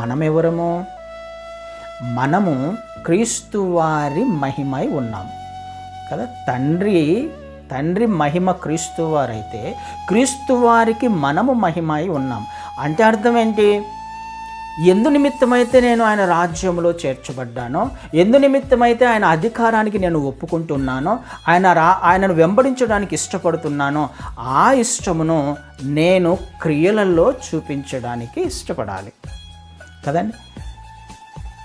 మనమెవరము? మనము క్రీస్తువారి మహిమై ఉన్నాం. కదా? తండ్రి తండ్రి మహిమ క్రీస్తువారైతే క్రీస్తువారికి మనము మహిమై ఉన్నాం. అంటే అర్థం ఏంటి? ఎందు నిమిత్తమైతే నేను ఆయన రాజ్యంలో చేర్చబడ్డానో ఎందు నిమిత్తమైతే ఆయన అధికారానికి నేను ఒప్పుకుంటున్నానో ఆయన రా ఆయనను వెంబడించడానికి ఇష్టపడుతున్నానో ఆ ఇష్టమును నేను క్రియలలో చూపించడానికి ఇష్టపడాలి. కదండి?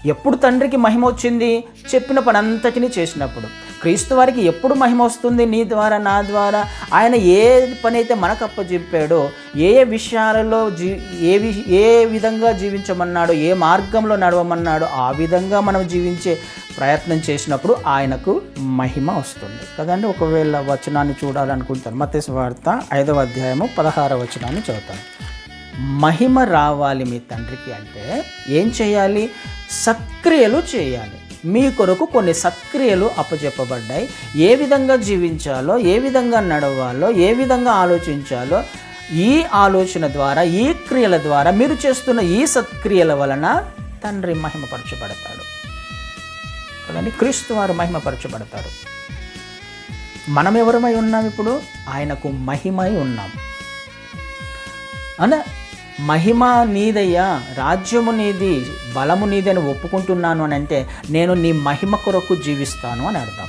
ఎప్పుడు తండ్రికి మహిమ వచ్చింది? చెప్పిన పని అంతటినీ చేసినప్పుడు. క్రీస్తు వారికి ఎప్పుడు మహిమ వస్తుంది? నీ ద్వారా నా ద్వారా? ఆయన ఏ పని అయితే మనకు అప్పచెప్పాడో ఏ ఏ విషయాలలో జీ ఏ వి ఏ విధంగా జీవించమన్నాడో ఏ మార్గంలో నడవమన్నాడో ఆ విధంగా మనం జీవించే ప్రయత్నం చేసినప్పుడు ఆయనకు మహిమ వస్తుంది. కదండి? ఒకవేళ వచనాన్ని చూడాలనుకుంటాను మతేసు వార్త ఐదవ అధ్యాయము పదహార వచనాన్ని చదువుతాను. మహిమ రావాలి మీ తండ్రికి అంటే ఏం చేయాలి? సత్క్రియలు చేయాలి. మీ కొరకు కొన్ని సత్క్రియలు అప్పచెప్పబడ్డాయి ఏ విధంగా జీవించాలో ఏ విధంగా నడవాలో ఏ విధంగా ఆలోచించాలో ఈ ఆలోచన ద్వారా ఈ క్రియల ద్వారా మీరు చేస్తున్న ఈ సత్క్రియల వలన తండ్రి మహిమపరచబడతాడు. కదండి? క్రీస్తు వారు మహిమపరచబడతారు. మనం ఎవరమై ఉన్నాం ఇప్పుడు? ఆయనకు మహిమై ఉన్నాం. అన మహిమ నీదయ్యా రాజ్యము నీది బలము నీది అని ఒప్పుకుంటున్నాను అని అంటే నేను నీ మహిమ కొరకు జీవిస్తాను అని అర్థం.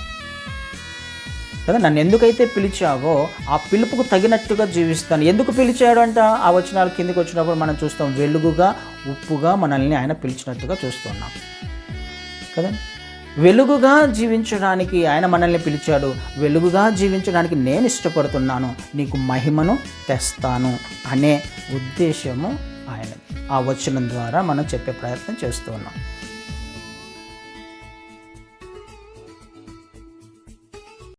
కదా నన్ను ఎందుకైతే పిలిచావో ఆ పిలుపుకు తగినట్టుగా జీవిస్తాను. ఎందుకు పిలిచాడు అంట ఆ వచనాలు కిందికి వచ్చినప్పుడు మనం చూస్తాం వెలుగుగా ఉప్పుగా మనల్ని ఆయన పిలిచినట్టుగా చూస్తున్నాం. కదా వెలుగుగా జీవించడానికి ఆయన మనల్ని పిలిచాడు. వెలుగుగా జీవించడానికి నేను ఇష్టపడుతున్నాను. నీకు మహిమను తెస్తాను అనే ఉద్దేశము ఆయన ఆ వచనం ద్వారా మనం చెప్పే ప్రయత్నం చేస్తున్నాం